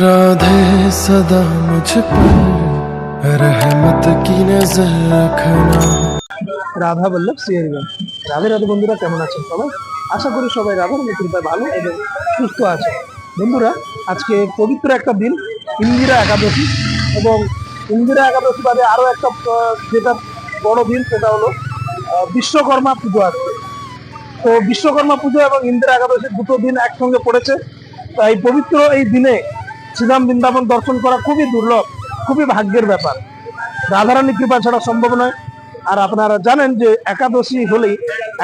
राधे सदा मुझ पर रहमत की नजर रखना রাধা বল্লভ সিয়ারিগঞ্জ রাধে রাধে বন্ধুরা কেমন আছেন সবাই আশা করি সবাই রাধার কৃপায় ভালো এবং সুস্থ আছে বন্ধুরা আজকে পবিত্র একটা দিন ইন্দিরা একাদশী এবং ইন্দিরা একাদশী বাদে আরো একটা আহ, যেটা বড় দিন সেটা হলো আহ, বিশ্বকর্মা পুজো আছে তো বিশ্বকর্মা পুজো এবং ইন্দিরা একাদশী দুটো দিন একসঙ্গে পড়েছে তাই পবিত্র এই দিনে শ্রীরাম বৃন্দাবন দর্শন করা খুবই দুর্লভ, খুবই ভাগ্যের ব্যাপার। রাধারানী কৃপা ছাড়া সম্ভব নয়। আর আপনারা জানেন যে একাদশী হলেই,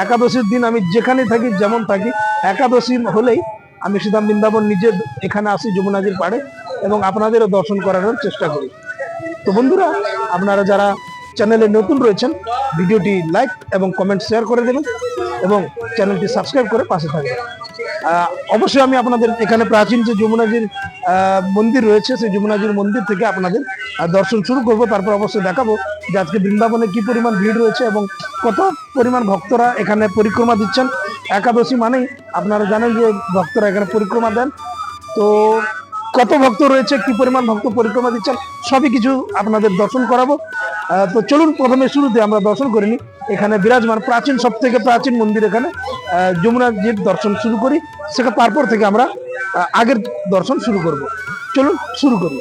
একাদশীর দিন আমি যেখানে থাকি, যেমন থাকি, একাদশী হলেই আমি শ্রীরাম বৃন্দাবন নিজে এখানে আসি যমুনাজির পাড়ে এবং আপনাদেরও দর্শন করানোর চেষ্টা করি। তো বন্ধুরা, আপনারা যারা চ্যানেলে নতুন রয়েছেন, ভিডিওটি লাইক এবং কমেন্ট শেয়ার করে দেবেন এবং চ্যানেলটি সাবস্ক্রাইব করে পাশে থাকবেন। অবশ্যই আমি আপনাদের এখানে প্রাচীন যে যমুনাজির মন্দির রয়েছে, সেই যমুনাজির মন্দির থেকে আপনাদের দর্শন শুরু করব, তারপর অবশ্যই দেখাবো যে আজকে বৃন্দাবনে কি পরিমাণ ভিড় রয়েছে এবং কত পরিমাণ ভক্তরা এখানে পরিক্রমা দিচ্ছেন। একাদশী মানেই আপনারা জানেন যে ভক্তরা এখানে পরিক্রমা দেন। তো কত ভক্ত রয়েছে, কি পরিমাণ ভক্ত পরিক্রমা দিচ্ছেন, সবই কিছু আপনাদের দর্শন করাবো। তো চলুন প্রথমে শুরুতে আমরা দর্শন করিনি এখানে বিরাজমান প্রাচীন সব থেকে প্রাচীন মন্দির এখানে। যমুনাজির দর্শন শুরু করি। সেখানে তারপর থেকে আমরা আগের দর্শন শুরু করব। চলুন শুরু করি।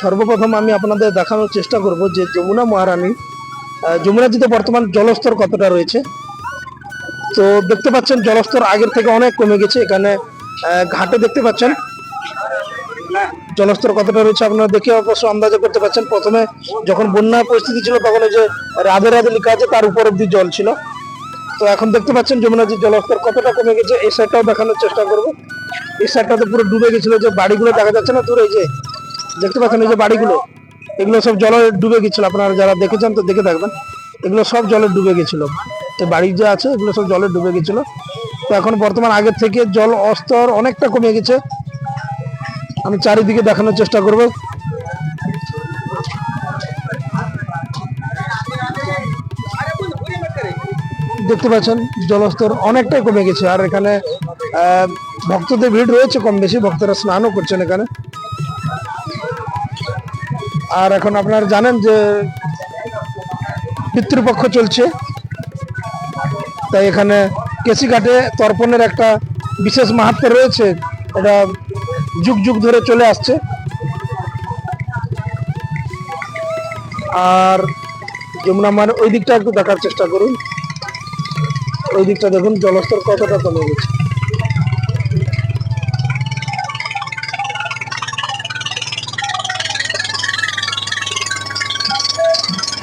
সর্বপ্রথম আমি আপনাদের দেখানোর চেষ্টা করব যে যমুনা মহারানী যমুনাজিতে বর্তমান জলস্তর কতটা রয়েছে। তো দেখতে পাচ্ছেন জলস্তর আগের থেকে অনেক কমে গেছে। এখানে ঘাটে দেখতে পাচ্ছেন জলস্তর কতটা রয়েছে আপনারা দেখে অবশ্য আন্দাজে করতে পারছেন। প্রথমে যখন বন্যার পরিস্থিতি ছিল, তখন যে রাধে রাধে লেখা আছে, তার উপর অব্দি জল ছিল। তো এখন দেখতে পাচ্ছেন যমুনাজির জলস্তর কতটা কমে গেছে, এই সাইডটাও দেখানোর চেষ্টা করব। এই সাইডটাতে পুরো ডুবে গেছিল, যে বাড়িগুলো দেখা যাচ্ছে না দূরে যে দেখতে পাচ্ছেন এই যে বাড়িগুলো, এগুলো সব জলে ডুবে গেছিল। আপনারা যারা দেখেছেন তো দেখে থাকবেন, এগুলো সব জলে ডুবে গেছিল। তো বাড়ি যে আছে, এগুলো সব জলে ডুবে গেছিল। তো এখন বর্তমান আগের থেকে জল অস্তর অনেকটা কমে গেছে। আমি চারিদিকে দেখানোর চেষ্টা করব। দেখতে পাচ্ছেন, জলস্তর অনেকটাই কমে গেছে। আর এখানে ভক্তদের ভিড় রয়েছে কম বেশি, ভক্তরা স্নানও করছেন এখানে। আর এখন আপনারা জানেন যে পিতৃপক্ষ চলছে। তাই এখানে কেসিঘাটে তর্পণের একটা বিশেষ মাহাত্ম রয়েছে। এটা যুগ যুগ ধরে চলে আসছে। আর যমুনা মানে ওই দিকটা একটু দেখার চেষ্টা করুন। ওই দিকটা দেখুন, জলস্তর কতটা কমে গেছে।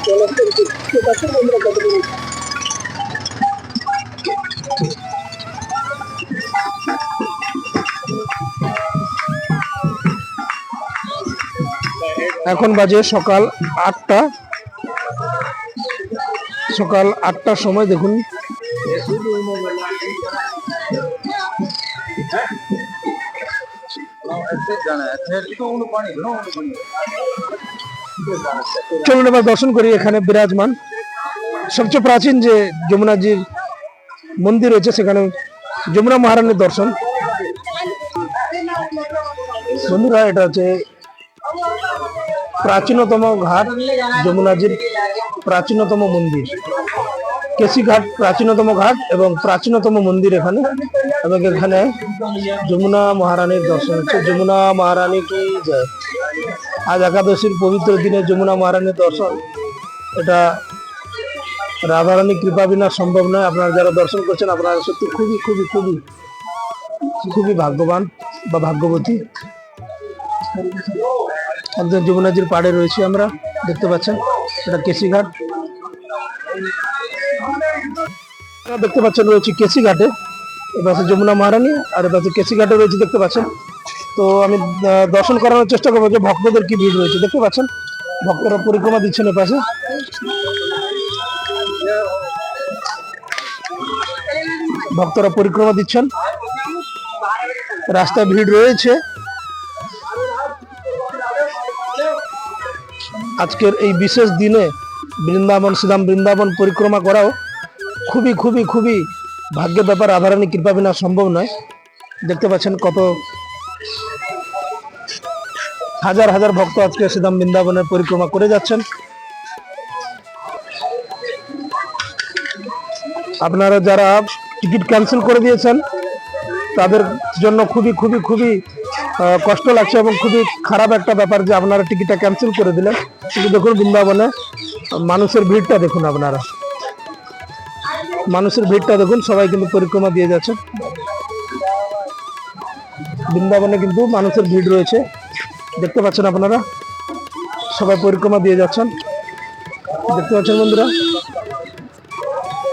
জলস্তর পাচ্ছেন বন্ধুরা এখন বাজে সকাল আটটা। সকাল আটটার সময় দেখুন। চলুন এবার দর্শন করি এখানে বিরাজমান। সবচেয়ে প্রাচীন যে যমুনাজির মন্দির রয়েছে, সেখানে যমুনা মহারানীর দর্শন। বন্ধুরা, এটা হচ্ছে প্রাচীনতম ঘাট যমুনাজির প্রাচীনতম মন্দির। কেসি ঘাট প্রাচীনতম ঘাট এবং প্রাচীনতম মন্দির এখানে। এবং এখানে যমুনা মহারানীর দর্শন হচ্ছে। যমুনা মহারানী কি জয়? আজ একাদশীর পবিত্র দিনে যমুনা মহারানীর দর্শন। এটা রাধারানী কৃপা বিনা সম্ভব নয়। আপনারা যারা দর্শন করছেন, আপনারা সত্যি খুবই খুবই খুবই খুবই ভাগ্যবান বা ভাগ্যবতী। একজন যমুনাজির পাড়ে রয়েছি আমরা, দেখতে পাচ্ছেন, এটা আপনারা দেখতে পাচ্ছেন রয়েছে কেসিঘাটে আছে যমুনা মহারানী, আর আছে কেসিঘাটে রয়েছে, দেখতে পাচ্ছেন। তো আমি দর্শন করানোর চেষ্টা করব যে ভক্তদের কি ভিড় রয়েছে, দেখতে পাচ্ছেন? ভক্তরা পরিক্রমা দিচ্ছেন এ পাশে। ভক্তরা পরিক্রমা দিচ্ছেন। রাস্তায় ভিড় রয়েছে। আজকের এই বিশেষ দিনে বৃন্দাবন, শ্রীরাম বৃন্দাবন পরিক্রমা করাও খুবই খুবই খুবই ভাগ্যের ব্যাপার। রাধারানী কৃপা বিনা সম্ভব নয়। দেখতে পাচ্ছেন কত হাজার হাজার ভক্ত আজকে শ্রীধাম বৃন্দাবনের পরিক্রমা করে যাচ্ছেন। আপনারা যারা টিকিট ক্যান্সেল করে দিয়েছেন, তাদের জন্য খুবই খুবই খুবই কষ্ট লাগছে এবং খুবই খারাপ একটা ব্যাপার যে আপনারা টিকিটটা ক্যান্সেল করে দিলেন। কিন্তু দেখুন বৃন্দাবনে মানুষের ভিড়টা দেখুন আপনারা। মানুষের ভিড়টা দেখুন, সবাই কিন্তু পরিক্রমা দিয়ে যাচ্ছে। বৃন্দাবনে কিন্তু মানুষের ভিড় রয়েছে। দেখতে পাচ্ছেন আপনারা? সবাই পরিক্রমা দিয়ে যাচ্ছেন। দেখতে পাচ্ছেন বন্ধুরা?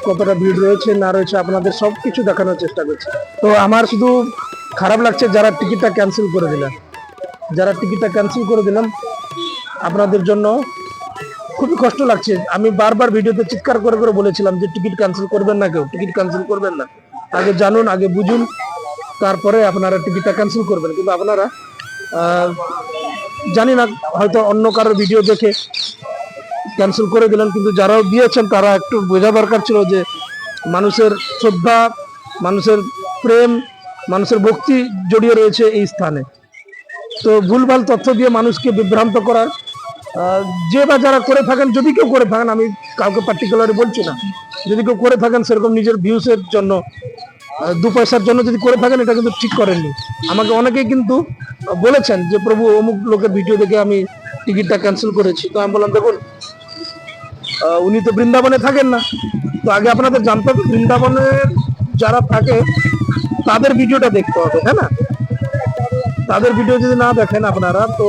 কতটা ভিড় রয়েছে, না রয়েছে, আপনাদের সব কিছু দেখানোর চেষ্টা করছি। তো আমার শুধু খারাপ লাগছে যারা টিকিটটা ক্যান্সেল করে দিলেন। যারা টিকিটটা ক্যান্সেল করে দিলাম আপনাদের জন্য খুবই কষ্ট লাগছে। আমি বারবার ভিডিওতে চিৎকার করে করে বলেছিলাম যে টিকিট ক্যান্সেল করবেন না কেউ, টিকিট ক্যান্সেল করবেন না। আগে জানুন, আগে বুঝুন, তারপরে আপনারা টিকিটটা ক্যান্সেল করবেন। কিন্তু আপনারা জানি না, হয়তো অন্য কারোর ভিডিও দেখে ক্যান্সেল করে দিলেন, কিন্তু যারাও দিয়েছেন, তারা একটু বোঝা দরকার ছিল যে মানুষের শ্রদ্ধা, মানুষের প্রেম মানুষের ভক্তি জড়িয়ে রয়েছে এই স্থানে। তো ভুলভাল তথ্য দিয়ে মানুষকে বিভ্রান্ত করার যে বা যারা করে থাকেন, যদি কেউ করে থাকেন, আমি কাউকে পার্টিকুলারলি বলছি না। যদি কেউ করে থাকেন, সেরকম নিজের ভিউসের জন্য দু পয়সার জন্য যদি করে থাকেন, এটা কিন্তু ঠিক করেননি। আমাকে অনেকেই কিন্তু বলেছেন যে, প্রভু, অমুক লোকের ভিডিও দেখে আমি টিকিটটা ক্যান্সেল করেছি। তো আমি বললাম, দেখুন উনি তো বৃন্দাবনে থাকেন না। তো আগে আপনাদের জানতে হবে, বৃন্দাবনের যারা থাকে তাদের ভিডিওটা দেখতে হবে হ্যাঁ না? তাদের ভিডিও যদি না দেখেন আপনারা, তো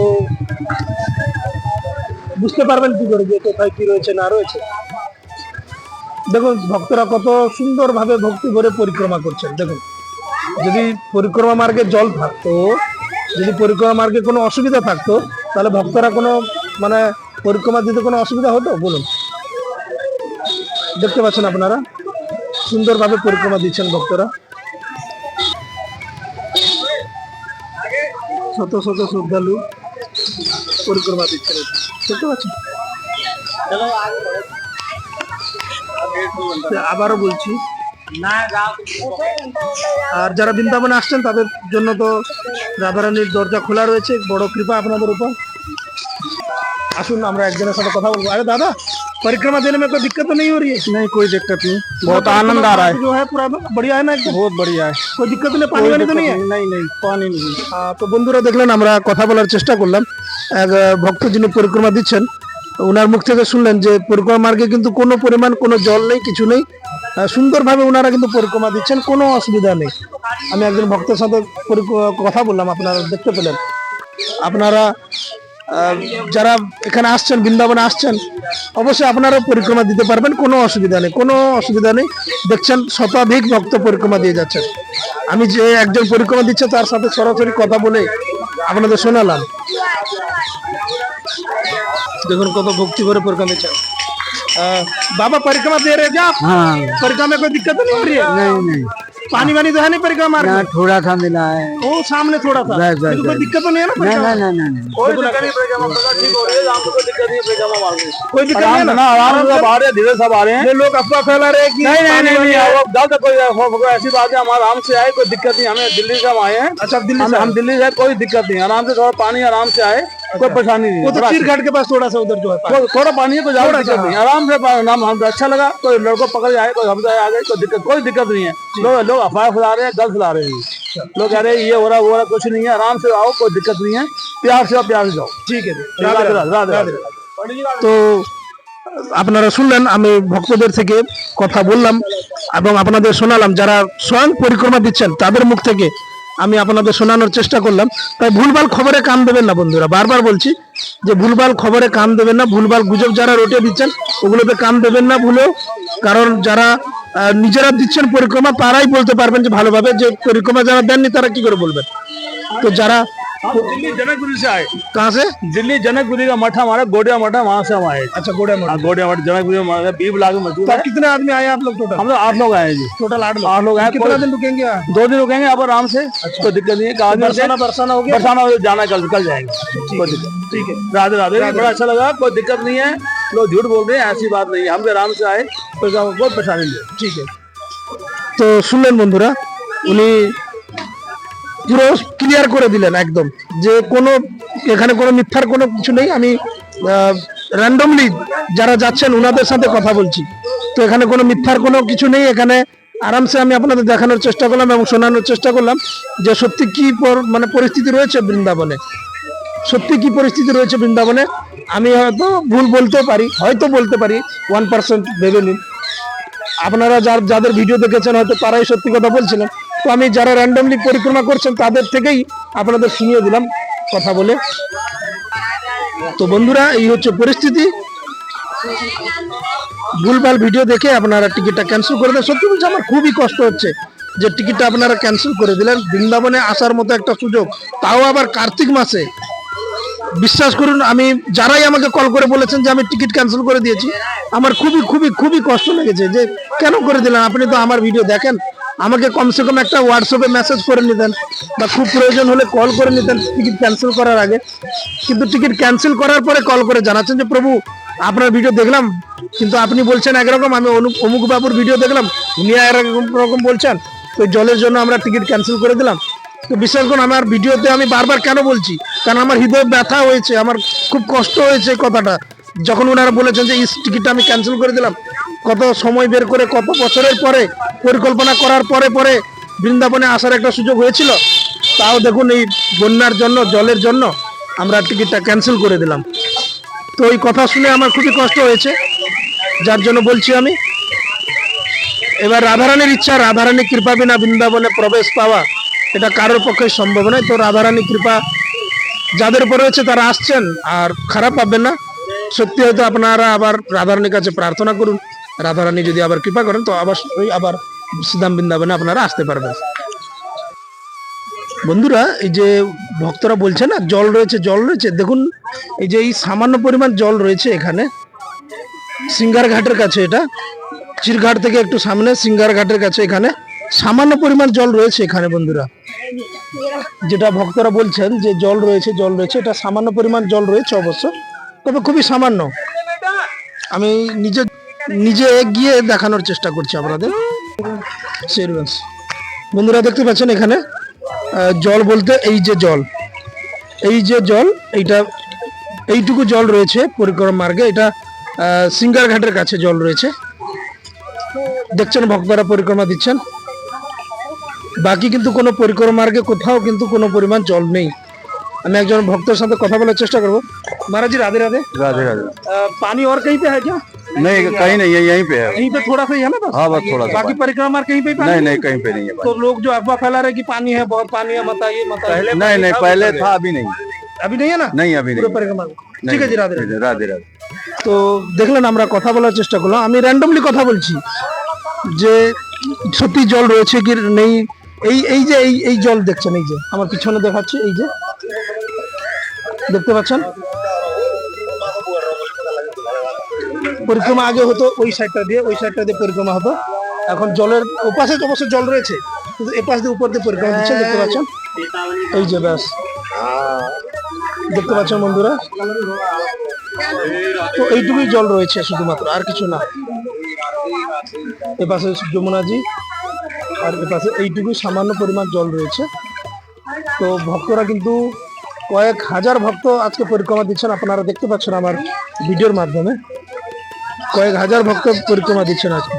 বুঝতে পারবেন কি করে, যে কোথায় কি রয়েছে, না রয়েছে। দেখুন, ভক্তরা কত সুন্দরভাবে ভক্তি ভরে পরিক্রমা করছেন। দেখুন, যদি পরিক্রমা মার্গে জল থাকতো, যদি পরিক্রমা মার্গে কোনো অসুবিধা থাকতো, তাহলে ভক্তরা কোনো মানে পরিক্রমা দিতে কোনো অসুবিধা হতো? বলুন। দেখতে পাচ্ছেন আপনারা? সুন্দরভাবে পরিক্রমা দিচ্ছেন ভক্তরা। শত শত শ্রদ্ধালু পরিক্রমা দিচ্ছে দেখতে পাচ্ছেন? আচ্ছা, আবারও বলছি, আর যারা বৃন্দাবনে আসছেন, তাদের জন্য তো রাধারানীর দরজা খোলা রয়েছে। বড় কৃপা আপনাদের উপর। আসুন, আমরা একজনের সাথে কথা বলব। আরে, দাদা! परिक्रमा देने में कोई दिक्कत तो नहीं हो रही है नहीं कोई दिक्कत नहीं बहुत बहुत आनंद आ रहा है जो है पूरा बढ़िया है ना एकदम बहुत बढ़िया है कोई दिक्कत नहीं पानी वानी तो नहीं है नहीं नहीं पानी नहीं আহ, তো বন্ধুরা দেখলেন আমরা কথা বলার চেষ্টা করলাম এক আহ, ভক্ত যিনি পরিক্রমা দিচ্ছেন ওনার মুখ থেকে শুনলেন যে পরিক্রমা মার্গে কিন্তু কোনো পরিমাণ কোনো জল নেই কিছু নেই আহ, সুন্দরভাবে ওনারা কিন্তু পরিক্রমা দিচ্ছেন কোনো অসুবিধা নেই আমি একজন ভক্তের সাথে পরিক্র- কথা বললাম আপনারা দেখতে পেলেন আপনারা আহ, যারা এখানে আসছেন, বৃন্দাবনে আসছেন, অবশ্যই আপনারা পরিক্রমা দিতে পারবেন, কোনো অসুবিধা নেই, কোনো অসুবিধা নেই। দেখছেন, শতাধিক ভক্ত পরিক্রমা দিয়ে যাচ্ছেন। আমি যে একজন পরিক্রমা দিচ্ছে, তার সাথে সরাসরি কথা বলে আপনাদের শোনালাম। দেখুন কত ভক্তি করে পরিক্রমা দিচ্ছেন बाबा परिक्रमा दे रहे हैं क्या? आप हाँ। परिक्रमा में कोई दिक्कत तो नहीं हो रही है? नहीं नहीं पानी वानी तो है नहीं परिक्रमा मार्ग में? थोड़ा सा मिला है। वो सामने थोड़ा सा। बस, बस, लेकिन कोई बस। दिक्कत तो नहीं है ना नहीं परिक्रमा नहीं नहीं नहीं कोई दिक्कत नहीं परिक्रमा ठीक हो रही है। आपको कोई दिक्कत नहीं परिक्रमा मार्ग में कोई दिक्कत नहीं है ना? आराम से सब आ रहे हैं धीरे सब आ रहे हैं। ये लोग अफवाह फैला रहे हैं कि नहीं नहीं नहीं नहीं है। गलत कोई कोई ऐसी बात है हम आराम से आए कोई दिक्कत नहीं हमें दिल्ली से हम आए हैं। अच्छा दिल्ली से हम दिल्ली से कोई दिक्कत नहीं आराम से थोड़ा पानी आराम से आए। कोई परेशानी नहीं वो तो थोड़ा- चीर घाट के पास थोड़ा सा उधर जो है पानी। थोड़ा- थोड़ा पानी है कोई ज्यादा थोड़ा दिक्कत सा, नहीं आराम से पा- नाम हमको अच्छा लगा कोई लड़को पकड़ के आए कोई हमसे आ गए कोई दिक्कत कोई दिक्कत नहीं है लोग लोग अफवाह फैला रहे हैं गलत फैला रहे हैं लोग कह रहे हैं ये हो रहा वो हो रहा कुछ नहीं है आराम से आओ कोई दिक्कत नहीं है प्यार से आओ प्यार से जाओ ঠিক আছে राधे राधे राधे राधे তো আপনারা শুনলেন আমি ভক্তদের থেকে কথা বললাম এবং আপনাদের শোনালাম যারা স্বয়ং পরিক্রমা দিচ্ছেন তাদের মুখ থেকে আমি আপনাদের শোনানোর চেষ্টা করলাম। তাই ভুলভাল খবরে কান দেবেন না বন্ধুরা। বারবার বলছি যে ভুলভাল খবরে কান দেবেন না, ভুলভাল গুজব যারা রটে দিচ্ছেন, ওগুলোতে কান দেবেন না ভুলেও। কারণ যারা নিজেরা দিচ্ছেন পরিক্রমা, তারাই বলতে পারবেন যে ভালোভাবে যে পরিক্রমা যারা দেননি, তারা কি করে বলবেন? তো যারা हम दिल्ली जनकपुरी से आए কাহা से दिल्ली जनकपुरी का मठ हमारा गोडिया मठ है वहां से हम आए अच्छा गोड़ा हाँ, गोडिया मठ जनकपुरी में हमारा बीस लाख मजदूर तो है आप कितने आदमी आए आप लोग टोटल हम लोग आठ लोग आए हैं जी टोटल आठ लोग आठ लोग हैं कितना कोई- दिन रुकेंगे यहाँ? दो दिन रुकेंगे अब आराम से कोई दिक्कत नहीं है आदमी से बरसाना बरसाना हो गया बरसाना हो जाना है, कल कल जाएंगे कोई दिक्कत ठीक है राधे राधे बड़ा अच्छा लगा कोई दिक्कत नहीं है लोग झूठ बोल रहे हैं ऐसी बात नहीं है हम भी आराम से आए कोई काम- कोई परेशानी नहीं है ঠিক আছে তো শুনলেন বন্ধুরা উনি পুরো ক্লিয়ার করে দিলেন একদম। যে কোনো, এখানে কোনো মিথ্যার কোনো কিছু নেই। আমি র্যান্ডমলি যারা যাচ্ছেন ওনাদের সাথে কথা বলছি। তো এখানে কোনো মিথ্যার কোনো কিছু নেই। এখানে আরামসে আমি আপনাদের দেখানোর চেষ্টা করলাম এবং শোনানোর চেষ্টা করলাম যে সত্যি কি পর- মানে পরিস্থিতি রয়েছে বৃন্দাবনে। সত্যি কি পরিস্থিতি রয়েছে বৃন্দাবনে? আমি হয়তো ভুল বলতেও পারি, হয়তো বলতে পারি। ওয়ান পার্সেন্ট ভেবে নিন। আপনারা যার, যাদের ভিডিও দেখেছেন, হয়তো তারাই সত্যি কথা বলছিলেন। তো আমি যারা র্যান্ডমলি পরিক্রমা করছেন, তাদের থেকেই আপনাদের শুনিয়ে দিলাম কথা বলে। তো বন্ধুরা, এই হচ্ছে পরিস্থিতি। ভুলভাল ভিডিও দেখে আপনারা টিকিটটা ক্যান্সেল করে দেন। সত্যি বলছি আমার খুবই কষ্ট হচ্ছে যে টিকিটটা আপনারা ক্যান্সেল করে দিলেন। বৃন্দাবনে আসার মতো একটা সুযোগ, তাও আবার কার্তিক মাসে। বিশ্বাস করুন, আমি, যারাই আমাকে কল করে বলেছেন যে আমি টিকিট ক্যান্সেল করে দিয়েছি, আমার খুবই খুবই খুবই কষ্ট লেগেছে যে কেন করে দিলেন? আপনি তো আমার ভিডিও দেখেন। আমাকে কমসে কম একটা হোয়াটসঅ্যাপে মেসেজ করে নিতেন বা খুব প্রয়োজন হলে কল করে নিতেন টিকিট ক্যান্সেল করার আগে। কিন্তু টিকিট ক্যান্সেল করার পরে কল করে জানাচ্ছেন যে, প্রভু, আপনার ভিডিও দেখলাম। কিন্তু আপনি বলছেন একরকম, আমি অমুক বাবুর ভিডিও দেখলাম, উনি একরকম রকম বলছেন, তো জলের জন্য আমরা টিকিট ক্যান্সেল করে দিলাম। তো বিশ্বাস করুন, আমার ভিডিওতে আমি বারবার কেন বলছি? কারণ আমার হৃদয় ব্যথা হয়েছে, আমার খুব কষ্ট হয়েছে কথাটা। যখন ওনারা বলেছেন যে এই টিকিটটা আমি ক্যান্সেল করে দিলাম। কত সময় বের করে কত বছরের পরে পরিকল্পনা করার পরে পরে বৃন্দাবনে আসার একটা সুযোগ হয়েছিল, তাও দেখুন এই বন্যার জন্য, জলের জন্য আমরা টিকিটটা ক্যান্সেল করে দিলাম। তো এই কথা শুনে আমার খুবই কষ্ট হয়েছে, যার জন্য বলছি আমি, এবার রাধারানীর ইচ্ছা, রাধারানী কৃপা বিনা বৃন্দাবনে প্রবেশ পাওয়া, এটা কারোর পক্ষে সম্ভব নয়। তো রাধারানী কৃপা যাদের উপর রয়েছে তারা আসছেন, আর খারাপ পাবেন না। সত্যি হয়তো আপনারা আবার রাধারানীর কাছে প্রার্থনা করুন। রাধারানী যদি আবার কৃপা করেন, তো আবার ওই আবার সিদাম বৃন্দাবনে আপনারা আসতে পারবেন। বন্ধুরা, এই যে ভক্তরা বলছে না, জল রয়েছে জল রয়েছে। দেখুন, এই যে এই সামান্য পরিমাণ জল রয়েছে এখানে। সিঙ্গার ঘাটের কাছে এটা। চিরঘাট থেকে একটু সামনে সিঙ্গার ঘাটের কাছে এখানে। সামান্য পরিমাণ জল রয়েছে এখানে, বন্ধুরা। যেটা ভক্তরা বলছেন যে জল রয়েছে জল রয়েছে। এটা সামান্য পরিমাণ জল রয়েছে অবশ্য, তবে খুবই সামান্য। আমি নিজে নিজে গিয়ে দেখানোর চেষ্টা করছি আপনাদের শেরগঞ্জ বন্ধুরা দেখতে পাচ্ছেন এখানে আহ, জল বলতে এই যে জল এই যে জল এইটা এইটুকু জল রয়েছে পরিক্রমা মার্গে এটা আহ, সিঙ্গার ঘাটের কাছে জল রয়েছে দেখছেন ভক্তরা পরিক্রমা দিচ্ছেন বাকি কিন্তু কোনো পরিক্রমা মার্গে কোথাও কিন্তু কোনো পরিমাণ জল নেই আমি একজন ভক্তের সাথে কথা বলার চেষ্টা করবো महाराज जी राधे राधे राधे राधे अ, पानी और कहीं पे है क्या नहीं कहीं नहीं है यहीं पे है यहीं पे थोड़ा सा ही है ना बस हाँ बस थोड़ा सा बाकी परिक्रमा मार्ग कहीं पे ही पानी नहीं नहीं कहीं पे नहीं है तो लोग जो अफवाह फैला रहे कि पानी है बहुत पानी है मत आइए मत आइए नहीं नहीं पहले था अभी नहीं अभी नहीं है ना नहीं अभी পুরো नहीं পরিক্রমা ঠিক আছে রাধে রাধে। राधे राधे তো দেখলেন আমরা কথা বলার চেষ্টা করলাম আমি র্যান্ডমলি কথা বলছি যে সত্যি জল রয়েছে কি নেই এই এই যে এই এই জল দেখছেন এই যে আমার পিছনে দেখাচ্ছে এই যে দেখতে পাচ্ছেন পরিক্রমা আগে হতো, ওই সাইডটা দিয়ে, ওই সাইডটা দিয়ে পরিক্রমা হতো। এখন জলের ওপাশে তো অবশ্য জল রয়েছে, কিন্তু এপাশ দিয়ে উপর দিয়ে পরিক্রমা দিচ্ছে দেখতে পাচ্ছেন? এই যে ব্যাস। দেখতে পাচ্ছেন বন্ধুরা? তো এইটুকুই জল রয়েছে শুধুমাত্র, আর কিছু না। এপাশে যমুনাজি, আর এপাশে এইটুকুই সামান্য পরিমাণ জল রয়েছে। তো ভক্তরা কিন্তু কয়েক হাজার ভক্ত আজকে পরিক্রমা দিচ্ছেন, আপনারা দেখতে পাচ্ছেন আমার ভিডিওর মাধ্যমে। কয়েক হাজার ভক্ত পরিক্রমা দিচ্ছেন আজকে।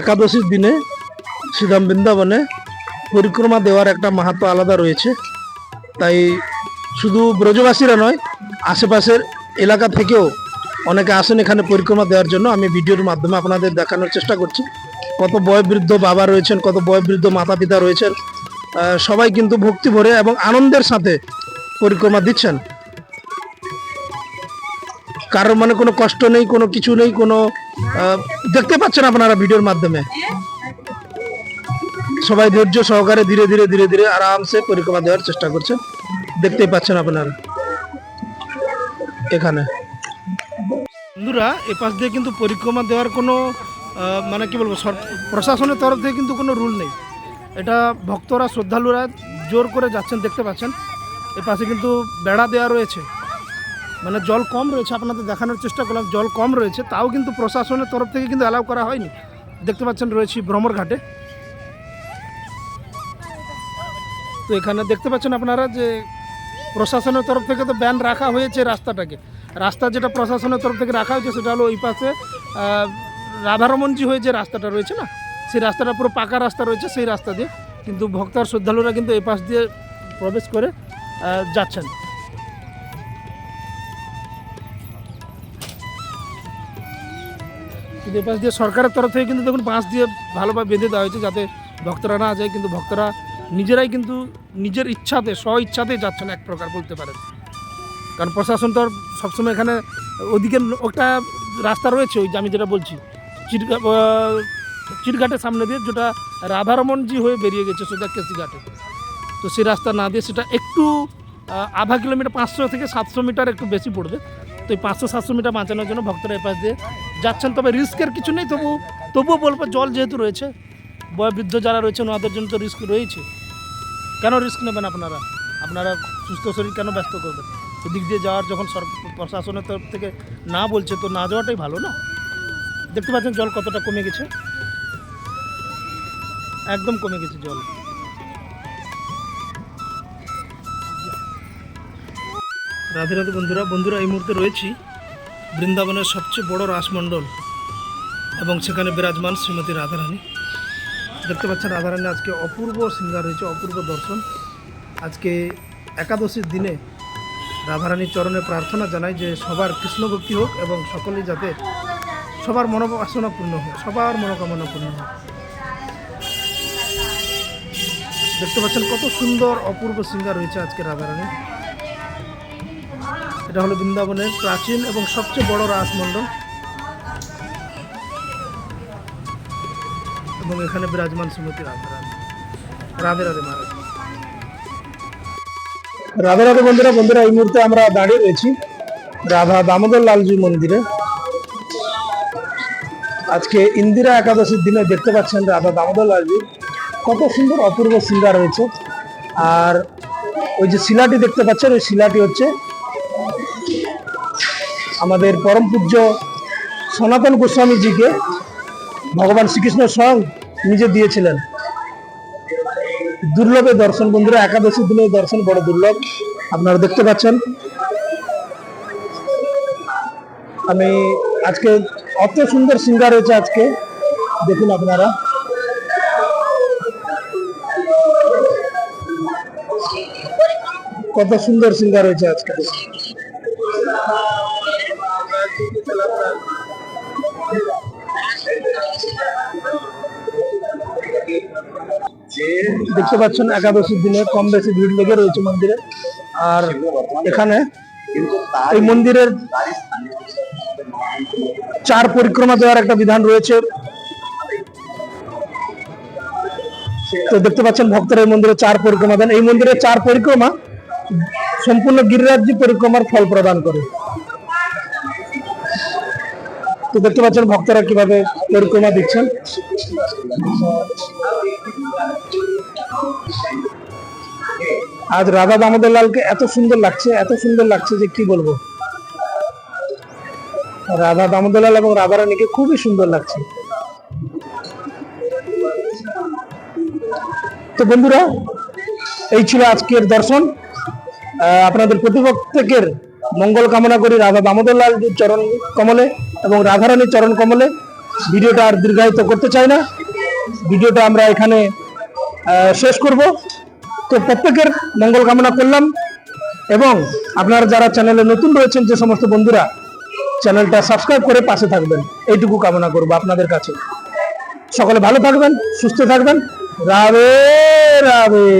একাদশীর দিনে শ্রীরাম বৃন্দাবনে পরিক্রমা দেওয়ার একটা মাহাত্ম আলাদা রয়েছে। তাই শুধু ব্রজবাসীরা নয়, আশেপাশের এলাকা থেকেও অনেকে আসেন এখানে পরিক্রমা দেওয়ার জন্য। আমি ভিডিওর মাধ্যমে আপনাদের দেখানোর চেষ্টা করছি। কত বয়োবৃদ্ধ বাবা রয়েছেন, কত বয়োবৃদ্ধ মাতা পিতা রয়েছেন সবাই কিন্তু ভক্তি ভরে এবং আনন্দের সাথে পরিক্রমা দিচ্ছেন। কারোর মানে কোনো কষ্ট নেই, কোনো কিছু নেই, কোনো দেখতে পাচ্ছেন আপনারা ভিডিওর মাধ্যমে। সবাই ধৈর্য সহকারে ধীরে ধীরে ধীরে ধীরে আরামসে পরিক্রমা দেওয়ার চেষ্টা করছেন দেখতেই পাচ্ছেন আপনারা এখানে। বন্ধুরা এ পাশ দিয়ে কিন্তু পরিক্রমা দেওয়ার কোনো মানে কি বলব প্রশাসনের তরফ থেকে কিন্তু কোনো রুল নেই। এটা ভক্তরা শ্রদ্ধালুরা জোর করে যাচ্ছেন, দেখতে পাচ্ছেন। এ পাশে কিন্তু বেড়া দেওয়া রয়েছে। মানে জল কম রয়েছে আপনাদের দেখানোর চেষ্টা করলাম জল কম রয়েছে তাও কিন্তু প্রশাসনের তরফ থেকে কিন্তু অ্যালাউ করা হয়নি। দেখতে পাচ্ছেন রয়েছি ভ্রমর ঘাটে। তো এখানে দেখতে পাচ্ছেন আপনারা যে প্রশাসনের তরফ থেকে তো ব্যান রাখা হয়েছে রাস্তাটাকে। রাস্তা যেটা প্রশাসনের তরফ থেকে রাখা হয়েছে সেটা হলো ওই পাশে আহ, রাধারমনজি হয়ে যে রাস্তাটা রয়েছে না সেই রাস্তাটা পুরো পাকা রাস্তা রয়েছে সেই রাস্তা দিয়ে কিন্তু ভক্তার শ্রদ্ধালুরা কিন্তু এই পাশ দিয়ে প্রবেশ করে যাচ্ছেন। কিন্তু পাশ দিয়ে সরকারের তরফ থেকে কিন্তু দেখুন বাঁশ দিয়ে ভালোভাবে বেঁধে দেওয়া হয়েছে যাতে ভক্তরা না যায় কিন্তু ভক্তরা নিজেরাই কিন্তু নিজের ইচ্ছাতে স্ব ইচ্ছাতে যাচ্ছেন এক প্রকার বলতে পারেন। কারণ প্রশাসন তো সবসময় এখানে ওদিকে একটা রাস্তা রয়েছে ওই যে আমি যেটা বলছি আহ, চিটঘাটের সামনে দিয়ে যেটা রাধারমনজি হয়ে বেরিয়ে গেছে সোজা কেসিঘাটে তো সেই রাস্তা না দিয়ে সেটা একটু আধা কিলোমিটার পাঁচশো থেকে সাতশো মিটার একটু বেশি পড়বে। তো এই পাঁচশো সাতশো মিটার বাঁচানোর জন্য ভক্তরা এপাশ দিয়ে যাচ্ছেন, তবে রিস্কের কিছু নেই, তবু, তবুও বলব জল যেহেতু রয়েছে, বয়োবৃদ্ধ যারা রয়েছেন ওনাদের জন্য তো রিস্ক রয়েছে। কেন রিস্ক নেবেন আপনারা? আপনারা সুস্থ শরীর কেন ব্যস্ত করবেন? এদিক দিয়ে যাওয়ার যখন প্রশাসনের তরফ থেকে না বলছে, তো না যাওয়াটাই ভালো, না? দেখতে পাচ্ছেন জল কতটা কমে গেছে? একদম কমে গেছে জল। রাধে রাধে বন্ধুরা বন্ধুরা, এই মুহূর্তে রয়েছি। বৃন্দাবনের সবচেয়ে বড় রাসমণ্ডল এবং সেখানে বিরাজমান শ্রীমতী রাধারানী। দেখতে পাচ্ছেন রাধারানী আজকে অপূর্ব সিঙ্গার হয়েছে, অপূর্ব দর্শন। আজকে একাদশীর দিনে রাধারানীর চরণে প্রার্থনা জানাই যে সবার কৃষ্ণ ভক্তি হোক এবং সকলেই যাতে সবার মনোবাসনা পূর্ণ হোক, সবার মনোকামনা পূর্ণ হোক। দেখতে পাচ্ছেন কত সুন্দর, অপূর্ব সিঙ্গার রয়েছে আজকে রাধারানী। এটা হলো বৃন্দাবনের প্রাচীন এবং সবচেয়ে বড় রাসমণ্ডল এবং এখানে বিরাজমান শ্রীমতী রাধা রাধে। রাধে মহারাজ। রাধে রাধে বন্ধুরা বন্ধুরা, এই মুহূর্তে আমরা দাঁড়িয়ে রয়েছি রাধা দামোদর লালজি মন্দিরে। আজকে ইন্দিরা একাদশীর দিনে দেখতে পাচ্ছেন রাধা দামোদর লালজি, কত সুন্দর অপূর্ব সিঙ্গার রয়েছে। আর ওই যে শিলাটি দেখতে পাচ্ছেন, ওই শিলাটি হচ্ছে আমাদের পরম পূজ্য সনাতন গোস্বামীজিকে ভগবান শ্রীকৃষ্ণ স্বয়ং নিজে দিয়েছিলেন। দুর্লভে দর্শন, বন্ধুরা, একাদশী দিনে দর্শন বড় দুর্লভ। আপনারা দেখতে পাচ্ছেন। আমি আজকে অত সুন্দর সিঙ্গার হয়েছে আজকে। দেখুন আপনারা। কত সুন্দর সিঙ্গার হয়েছে আজকে। দেখতে পাচ্ছেন একাদশীর দিনে কম বেশি ভিড় লেগে রয়েছে মন্দিরে। আর এখানে এই মন্দিরের চার পরিক্রমা দেওয়ার একটা বিধান রয়েছে। তো দেখতে পাচ্ছেন ভক্তরা এই মন্দিরে চার পরিক্রমা দেন। এই মন্দিরে চার পরিক্রমা সম্পূর্ণ গিরিরাজ্য পরিক্রমার ফল প্রদান করে। তো দেখতে পাচ্ছেন ভক্তরা কীভাবে পরিক্রমা দিচ্ছেন। আজ রাধা দামোদর লালকে এত সুন্দর লাগছে, এত সুন্দর লাগছে যে কি বলব? রাধা দামোদর লাল এবং রাধা রানীকে খুবই সুন্দর লাগছে। তো বন্ধুরা, এই ছিল আজকের দর্শন। আপনাদের প্রতিপক্ষের মঙ্গল কামনা করি রাধা দামোদর লাল চরণ কমলে এবং রাধারানীর চরণ কমলে। ভিডিওটা আর দীর্ঘায়িত করতে চাই না। ভিডিওটা আমরা এখানে শেষ করব। তো প্রত্যেকের মঙ্গল কামনা করলাম এবং আপনারা যারা চ্যানেলে নতুন রয়েছেন, যে সমস্ত বন্ধুরা, চ্যানেলটা সাবস্ক্রাইব করে পাশে থাকবেন। এইটুকু কামনা করব আপনাদের কাছে। সকলে ভালো থাকবেন, সুস্থ থাকবেন। রাবে রাধে।